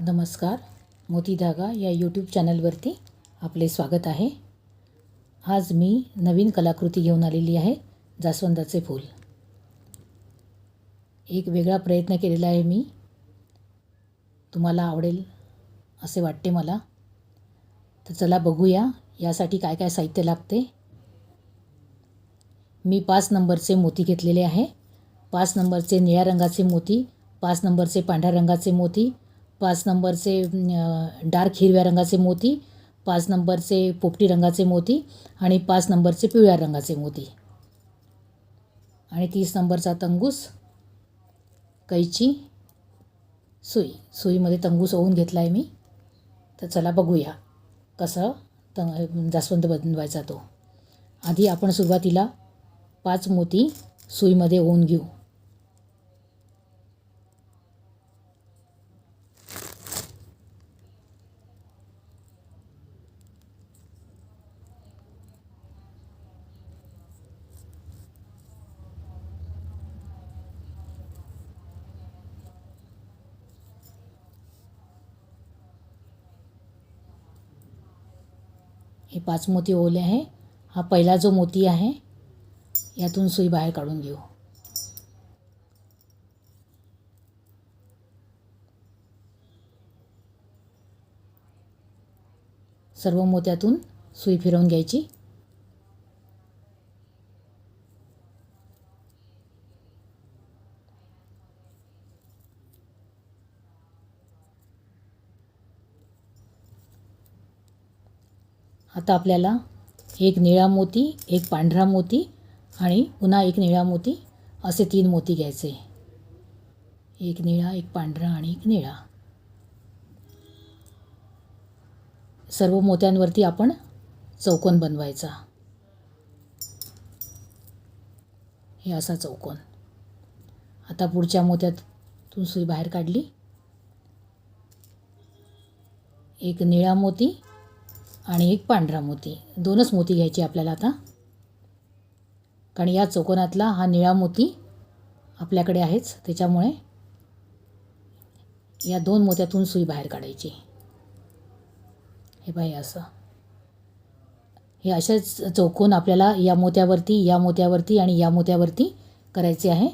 नमस्कार मोती धागा या यूट्यूब चॅनलवरती आपले स्वागत आहे. आज मी नवीन कलाकृती घेऊन आलेली आहे जास्वंदाचे फूल. एक वेगळा प्रयत्न केलेला आहे मी. तुम्हाला आवडेल असे वाटते मला. तर चला बघूया यासाठी काय काय साहित्य लागते. मी पाच नंबरचे मोती घेतलेले आहे. पाच नंबरचे निळ्या रंगाचे मोती पाच नंबरचे पांढऱ्या रंगाचे मोती पाच नंबरचे डार्क हिरव्या रंगाचे मोती पाच नंबरचे पोपटी रंगाचे मोती आणि पाच नंबरचे पिवळ्या रंगाचे मोती. आणि तीस नंबरचा तंगूस कैची सुई. सुईमध्ये तंगूस ओवून घेतला आहे मी. तर चला बघूया कसं तंग जास्वंद बनवायचा तो. आधी आपण सुरुवातीला पाच मोती सुईमध्ये ओवून घेऊ हे पाच मोती ओवले आहे. हा पहिला जो मोती आहे यातून सुई बाहेर काढून घेऊ. सर्व मोत्यातून सुई फिरवून घ्यायची. आता आपल्याला एक निळा मोती एक पांढरा मोती आणि पुन्हा एक निळा मोती असे तीन मोती घ्यायचे. एक निळा एक पांढरा आणि एक निळा. सर्व मोत्यांवरती आपण चौकोन बनवायचा. हे असा चौकोन. आता पुढच्या मोत्यातून सुई बाहेर काढली. एक निळा मोती आणि एक पांढरा मोती. दोनच मोती घ्यायचे आपल्याला आता. कारण या चौकोनातला हा निळा मोती आपल्याकडे आहेच. त्याच्यामुळे या दोन मोत्यातून सुई बाहेर काढायची. हे बाई असं. हे असेच चौकोन आपल्याला या मोत्यावरती या मोत्यावरती आणि या मोत्यावरती करायचे आहे.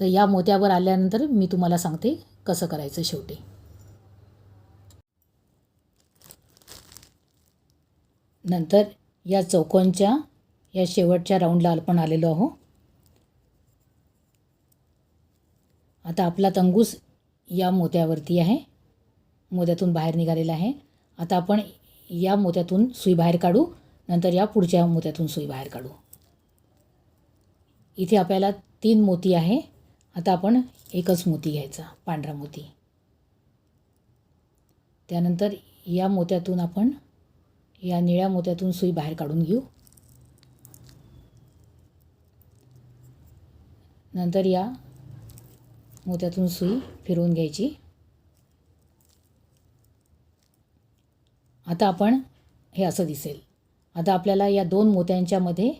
तर या मोत्यावर आल्यानंतर मी तुम्हाला सांगते कसं करायचं शेवटी. नंतर या चौकोनच्या या शेवटच्या राऊंडला आपण आलेलो आहो आता आपला तंगूस या मोत्यावरती आहे. मोत्यातून बाहेर निघालेला आहे. आता आपण या मोत्यातून सुई बाहेर काढू. नंतर या पुढच्या मोत्यातून सुई बाहेर काढू. इथे आपल्याला तीन मोती आहे. आता आपण एकच मोती घ्यायचा पांढरा मोती. त्यानंतर या मोत्यातून आपण या निळ्या मोत्यातून सुई बाहेर काढून घेऊ. नंतर या मोत्यातून सुई फिरवून घ्यायची. आता आपण हे असं दिसेल. आता आपल्याला या दोन मोत्यांच्यामध्ये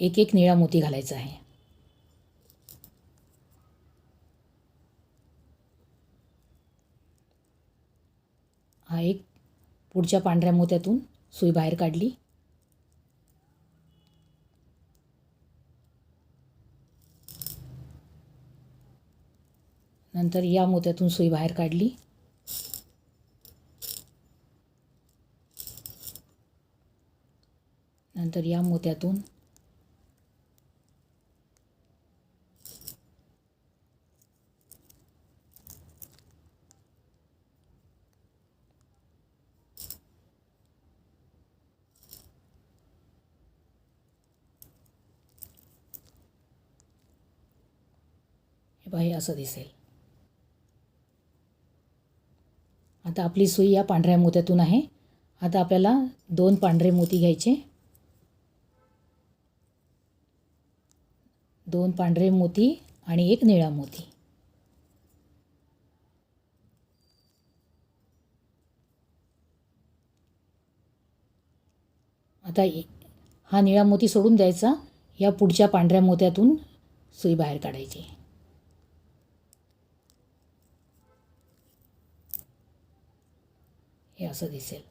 एक एक निळा मोती घालायचा आहे. हा एक पुढच्या पांढऱ्या मोत्यातून सुई बाहेर काढली. नंतर या मोत्यातून सुई बाहेर काढली. नंतर या मोत्यातून हे पहा हे असं दिसेल. आता आपली सुई या पांढऱ्या मोत्यातून आहे. आता आपल्याला दोन पांढरे मोती घ्यायचे. दोन पांढरे मोती आणि एक निळा मोती. आता हा निळा मोती सोडून द्यायचा. या पुढच्या पांढऱ्या मोत्यातून सुई बाहेर काढायची. हे असं दिसेल.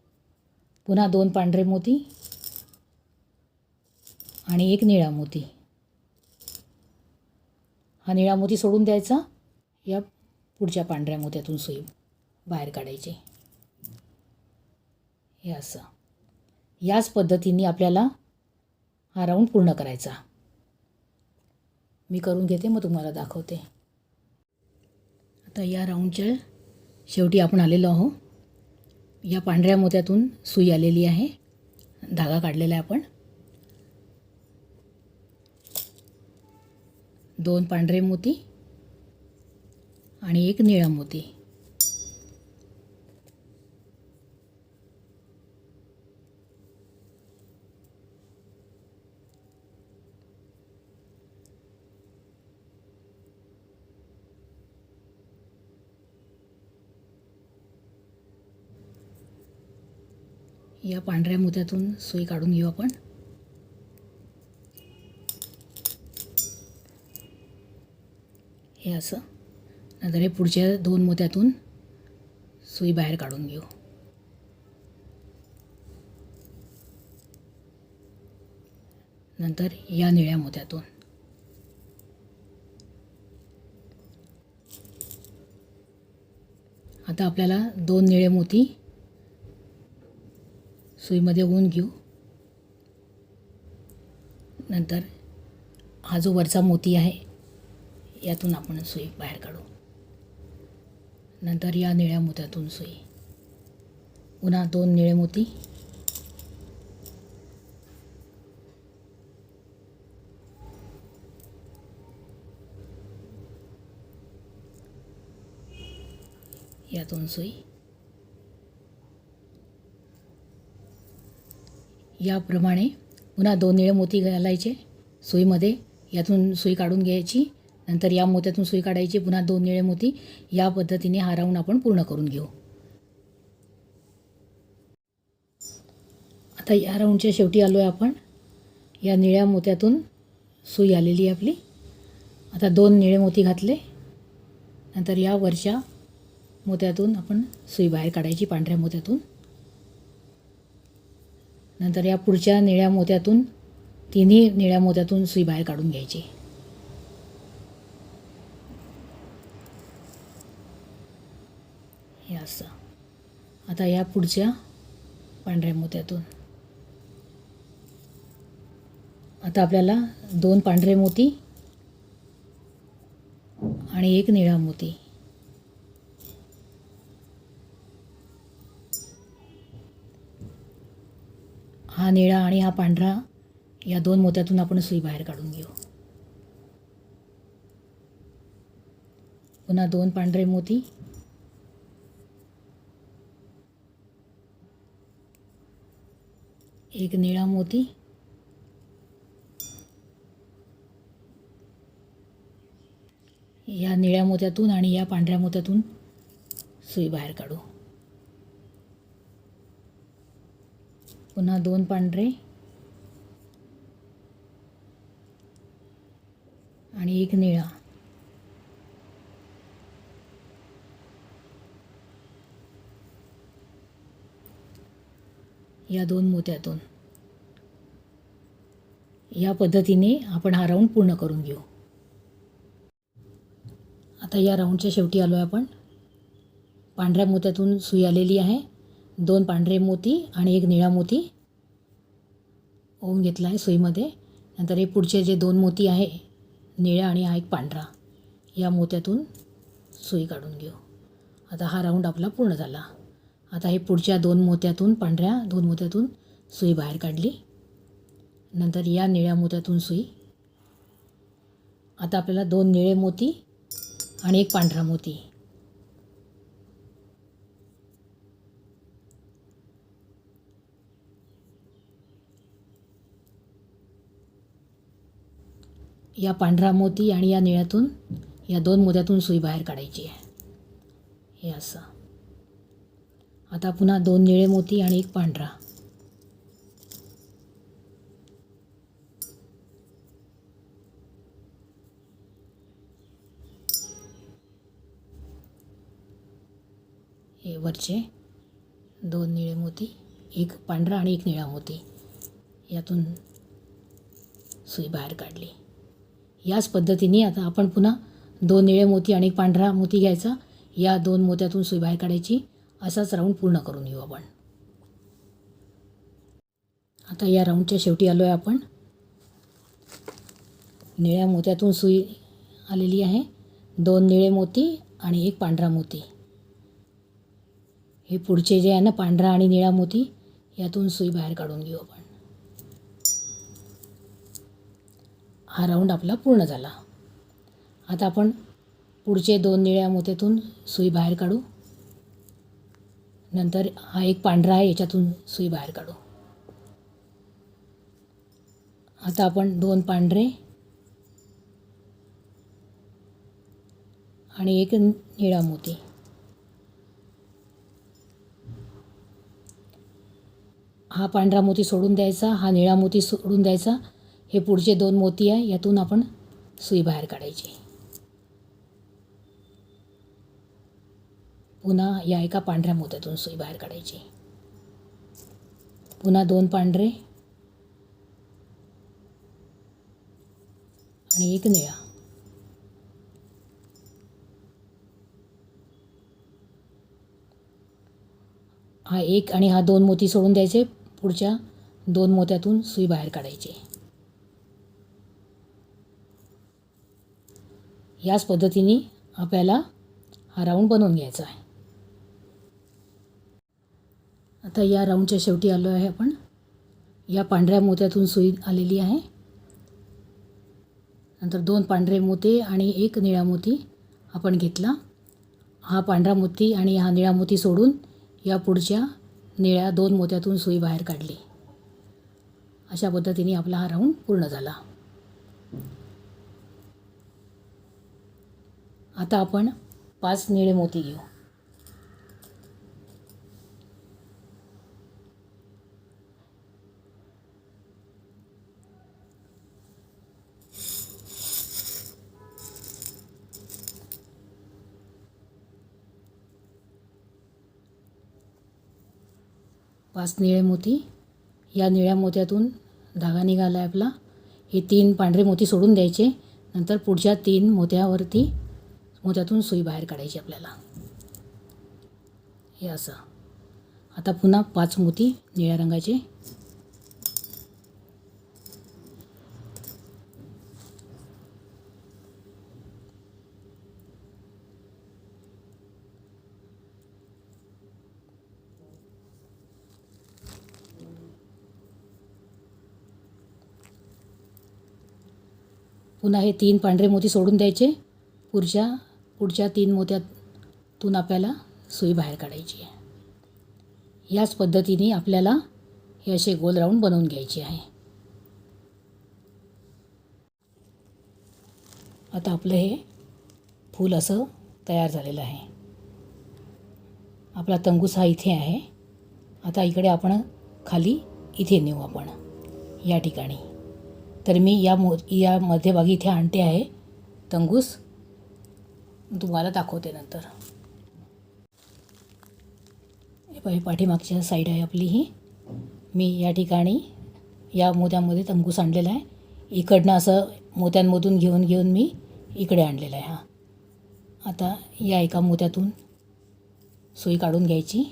पुन्हा दोन पांढरे मोती आणि एक निळा मोती. हा निळा मोती सोडून द्यायचा. या पुढच्या पांढऱ्या मोत्यातून सुई बाहेर काढायची. हे असं. याच पद्धतीने आपल्याला हा राऊंड पूर्ण करायचा. मी करून घेते मग तुम्हाला दाखवते. आता या राऊंडच्या शेवटी आपण आलेलो आहो या पांढऱ्या मोत्यातून सुई आलेली आहे. धागा काढलेला आहे आपण. दोन पांढरे मोती आणि एक निळा मोती. या पांढऱ्या मोत्यातून सुई काढून घेऊ आपण. हे असं. नंतर हे पुढच्या दोन मोत्यातून सुई बाहेर काढून घेऊ. नंतर या निळ्या मोत्यातून आता आपल्याला दोन निळे मोती सुईमध्ये ऊन घेऊ. नंतर हा जो वरचा मोती आहे यातून आपण सुई बाहेर काढू. नंतर या निळ्या मोत्यातून सुई. पुन्हा दोन निळे मोती. यातून सुई. याप्रमाणे पुन्हा दोन निळे मोती घालायचे सुईमध्ये यातून सुई काढून घ्यायची. नंतर या मोत्यातून सुई काढायची पुन्हा दोन निळे मोती. या पद्धतीने हा राऊंड आपण पूर्ण करून घेऊ. आता या राऊंडच्या शेवटी आलो आहे आपण. या निळ्या मोत्यातून सुई आलेली आहे आपली. आता दोन निळे मोती घातले. नंतर या वरच्या मोत्यातून आपण सुई बाहेर काढायची पांढऱ्या मोत्यातून. नंतर या पुढच्या निळ्या मोत्यातून तिन्ही निळ्या मोत्यातून सुई बाहेर काढून घ्यायची. हे असं. आता या पुढच्या पांढऱ्या मोत्यातून. आता आपल्याला दोन पांढरे मोती आणि एक निळा मोती. हा निळा आणि हा पांढरा या दोन मोत्यातून आपण सुई बाहेर काढून घेऊ. पुन्हा दोन पांढरे मोती. एक निळा मोती. या निळ्या मोत्यातून आणि या पांढऱ्या मोत्यातून सुई बाहेर काढू. पुन्हा दोन पांढरे. आणि एक निळा. या दोन मोत्यातून. या पद्धतीने आपण हा राऊंड पूर्ण करून घेऊ. आता या राऊंडच्या शेवटी आलो आहे आपण. पांढऱ्या मोत्यातून सुई आलेली आहे. दोन पांढरे मोती आणि एक निळा मोती. ओम घेतला आहे सुईमध्ये. नंतर हे पुढचे जे दोन मोती आहे निळा आणि हा एक पांढरा या मोत्यातून सुई काढून घेऊ. आता हा राऊंड आपला पूर्ण झाला. आता हे पुढच्या दोन मोत्यातून पांढऱ्या दोन मोत्यातून सुई बाहेर काढली. नंतर या निळ्या मोत्यातून सुई. आता आपल्याला दोन निळे मोती आणि एक पांढरा मोती. या पांढरा मोती आणि या निळ्यातून या दोन मोत्यातून सुई बाहेर काढायची आहे. हे असं. आता पुन्हा दोन निळे मोती आणि एक पांढरा. हे वरचे दोन निळे मोती एक पांढरा आणि एक निळा मोती. यातून सुई बाहेर काढली. याच पद्धतीने आता आपण पुन्हा दोन निळे मोती आणि एक पांढरा मोती घ्यायचा. या दोन मोत्यातून सुई बाहेर काढायची. असाच राऊंड पूर्ण करून घेऊ आपण. आता या राऊंडच्या शेवटी आलो आहे आपण. निळ्या मोत्यातून सुई आलेली आहे. दोन निळे मोती आणि एक पांढरा मोती. हे पुढचे जे आहे ना पांढरा आणि निळा मोती यातून सुई बाहेर काढून घेऊ आपण. हा राऊंड आपला पूर्ण झाला. आता आपण पुढचे दोन निळ्या मोत्यातून सुई बाहेर काढू. नंतर हा एक पांढरा आहे याच्यातून सुई बाहेर काढू. आता आपण दोन पांढरे आणि एक निळा मोती. हा पांढरा मोती सोडून द्यायचा हा निळा मोती सोडून द्यायचा. हे पुढचे दोन मोती आहे यातून आपण सुई बाहेर काढायची. पुन्हा या एका पांढऱ्या मोत्यातून सुई बाहेर काढायची. पुन्हा दोन पांढरे आणि एक निळा. हा एक आणि हा दोन मोती सोडून द्यायचे. पुढच्या दोन मोत्यातून सुई बाहेर काढायची. याच पद्धतीने आपल्याला हा राऊंड बनवून घ्यायचा आहे. आता या राऊंडच्या शेवटी आलो आहे आपण. या पांढऱ्या मोत्यातून सुई आलेली आहे. नंतर दोन पांढरे मोते आणि एक निळा मोती आपण घेतला. हा पांढरा मोती आणि हा निळा मोती सोडून या पुढच्या निळ्या दोन मोत्यातून सुई बाहेर काढली. अशा पद्धतीने आपला हा राऊंड पूर्ण झाला. आता आपण पाच निळे मोती घेऊ. पाच निळे मोती. या निळ्या मोत्यातून धागा निघाला आहे आपला. हे तीन पांढरे मोती सोडून द्यायचे. नंतर पुढच्या तीन मोत्यावरती मग त्यातून सुई बाहेर काढायची आपल्याला. हे असं. आता पुन्हा पाच मोती निळ्या रंगाचे. पुन्हा हे तीन पांढरे मोती सोडून द्यायचे. पुढच्या पुढच्या तीन मोत्यातून आपल्याला सुई बाहेर काढायची आहे. याच पद्धतीने आपल्याला हे असे गोल राऊंड बनवून घ्यायचे आहे. आता आपलं हे फूल असं तयार झालेलं आहे. आपला तंगूस हा इथे आहे. आता इकडे आपण खाली इथे नेऊ आपण या ठिकाणी. तर मी या मो या मध्यभागी इथे आणते आहे तंगूस तुम्हाला दाखवते नंतर. हे पाही पाठीमागच्या साईड आहे आपली ही. मी या ठिकाणी या मोत्यामध्ये तंगूस आणलेला आहे. इकडनं असं मोत्यांमधून घेऊन घेऊन मी इकडे आणलेला आहे हा. आता या एका मोत्यातून सुई काढून घ्यायची.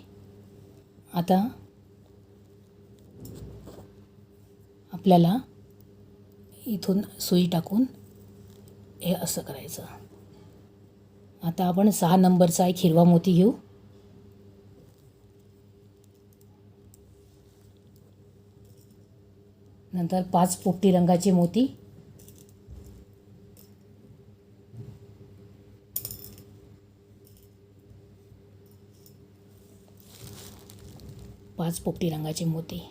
आता आपल्याला इथून सुई टाकून हे असं करायचं. आता आपण सहा नंबरचा एक हिरवा मोती घेऊ. नंतर पाच पोपटी रंगाचे मोती. पाच पोपटी रंगाचे मोती.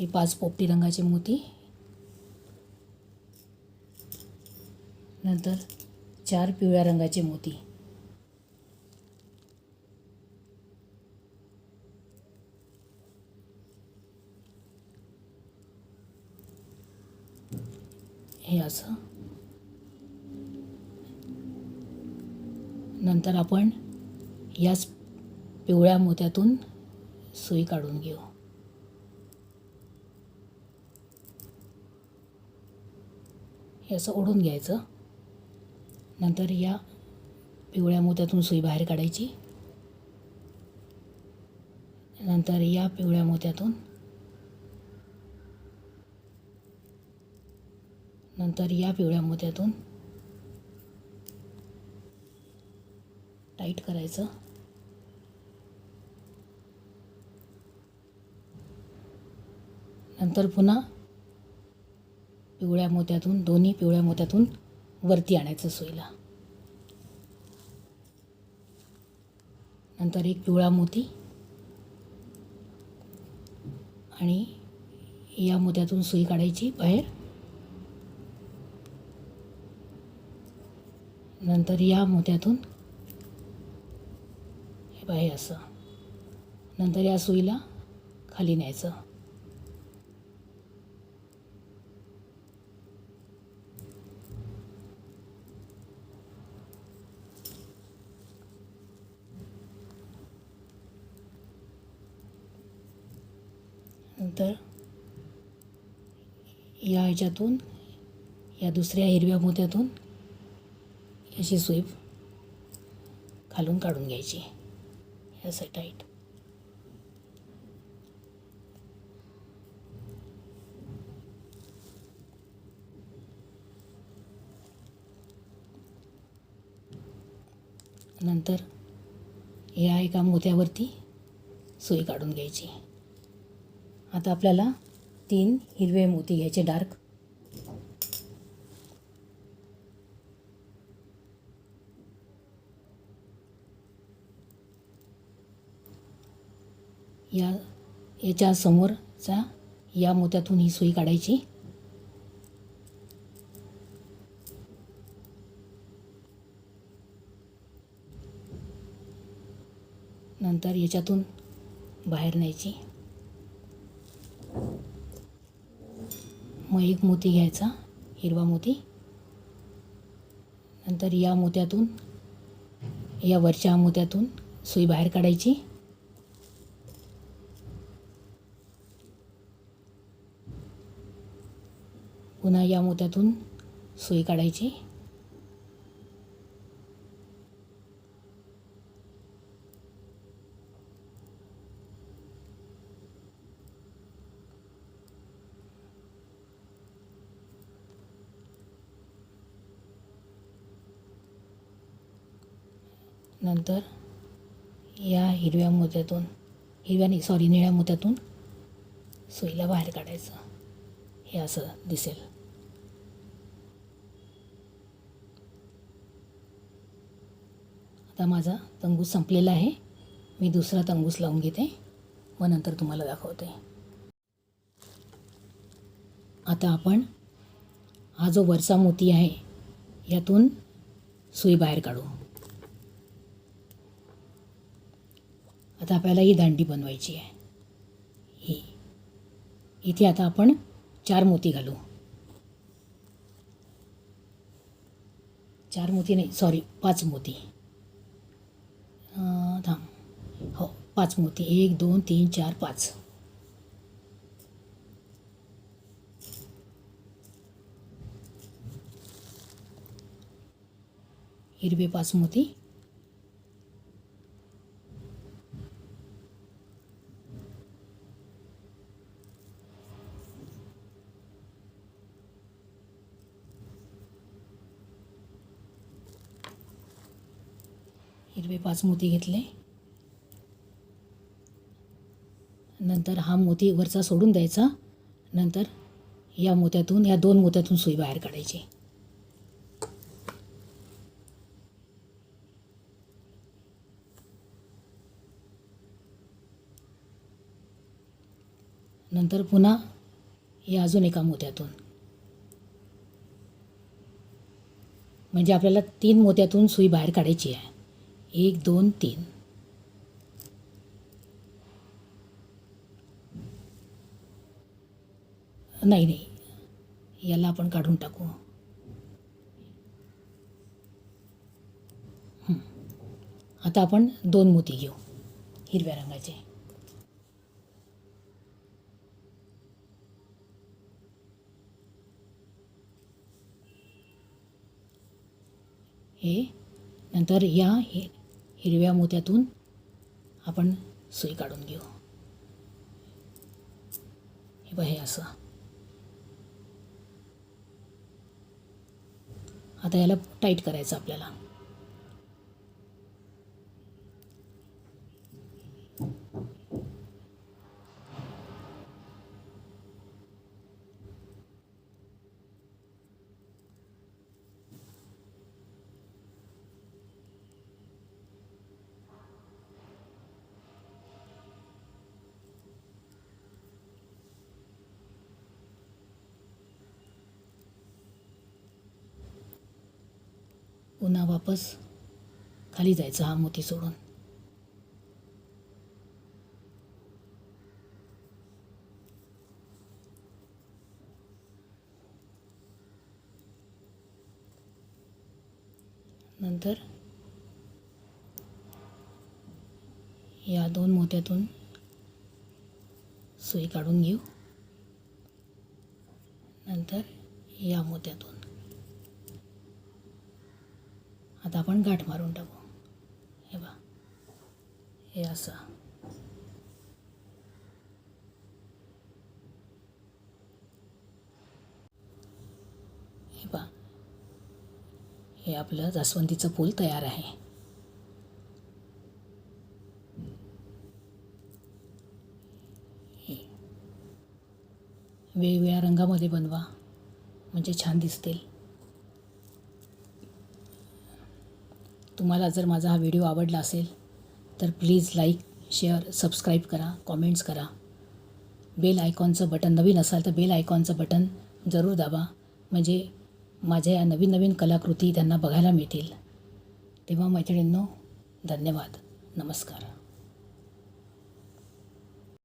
हे पाच पोपटी रंगाचे मोती. नंतर चार पिवळ्या रंगाचे मोती. हे असं. नंतर आपण याच पिवळ्या मोत्यातून सुई काढून घेऊ. हे असं ओढून घ्यायचं. नंतर या पिवळ्या मोत्यातून सुई बाहेर काढायची. नंतर या पिवळ्या मोत्यातून नंतर या पिवळ्या मोत्यातून टाईट करायचं. नंतर पुन्हा पिवळ्या मोत्यातून दोन्ही पिवळ्या मोत्यातून वरती आणायचं सुईला नंतर एक पिवळा मोती आणि या मोत्यातून सुई काढायची बाहेर. नंतर या मोत्यातून हे बाहेर असं. नंतर या सुईला खाली न्यायचं. तर या ह्याच्यातून या दुसऱ्या हिरव्या मोत्यातून अशी स्वीप खालून काढून घ्यायची. असं टाईट नंतर या एका मोत्यावरती सुई काढून घ्यायची. आता आपल्याला तीन हिरवे मोती घ्यायचे डार्क. या याच्या समोरचा या मोत्यातून ही सुई काढायची. नंतर याच्यातून बाहेर न्यायची. मग एक मोती घ्यायचा हिरवा मोती. नंतर या मोत्यातून या वरच्या मोत्यातून सुई बाहेर काढायची. पुन्हा या मोत्यातून सुई काढायची. त्यानंतर या हिरव्या मोत्यातून हिरव्या नाही सॉरी निळ्या मोत्यातून सुईला बाहेर काढायचं. हे असं दिसेल. आता माझा तंगूस संपलेला आहे. मी दुसरा तंगूस लावून घेते. व नंतर तुम्हाला दाखवते. आता आपण हा जो वरचा मोती आहे यातून सुई बाहेर काढू. आता आपल्याला ही दांडी बनवायची आहे. ही. इथे आता आपण चार मोती घालू. चार मोती नाही सॉरी पाच मोती. थांब. हो पाच मोती. एक दोन तीन चार पाच. हिरवे पाच मोती हिरवे पाच मोती घेतले. नंतर हा मोती वरचा सोडून द्यायचा. नंतर या मोत्यातून या दोन मोत्यातून सुई बाहेर काढायची. नंतर पुन्हा या अजून एका मोत्यातून. म्हणजे आपल्याला तीन मोत्यातून सुई बाहेर काढायची आहे. एक दोन तीन. नाही नाही. याला आपण काढून टाकू. आता आपण दोन मोती घेऊ हिरव्या रंगाचे. हे नंतर या हे हिरव्या मोत्यातून आपण सुई काढून घेऊ. हे बघ हे असं. आता याला टाईट करायचं आपल्याला. पुन्हा वापस खाली जायचं हा मोती सोडून. नंतर या दोन मोत्यातून सुई काढून घेऊ. नंतर या मोत्यातून आता आपण गाठ मारून टाकू. हे बा हे असं. हे बा हे आपलं जास्वंदीचं फूल तयार आहे. हे. वेगवेगळ्या रंगामध्ये बनवा. म्हणजे छान दिसतील. तुम्हाला जर माझा हा व्हिडिओ आवडला असेल तर प्लीज लाईक शेअर सबस्क्राईब करा कॉमेंट्स करा. बेल आयकॉनचं बटन नवीन असाल तर बेल आयकॉनचं बटन जरूर दाबा. म्हणजे माझ्या या नवीन नवीन कलाकृती त्यांना बघायला मिळतील. तेव्हा मैत्रिणींनो धन्यवाद. नमस्कार.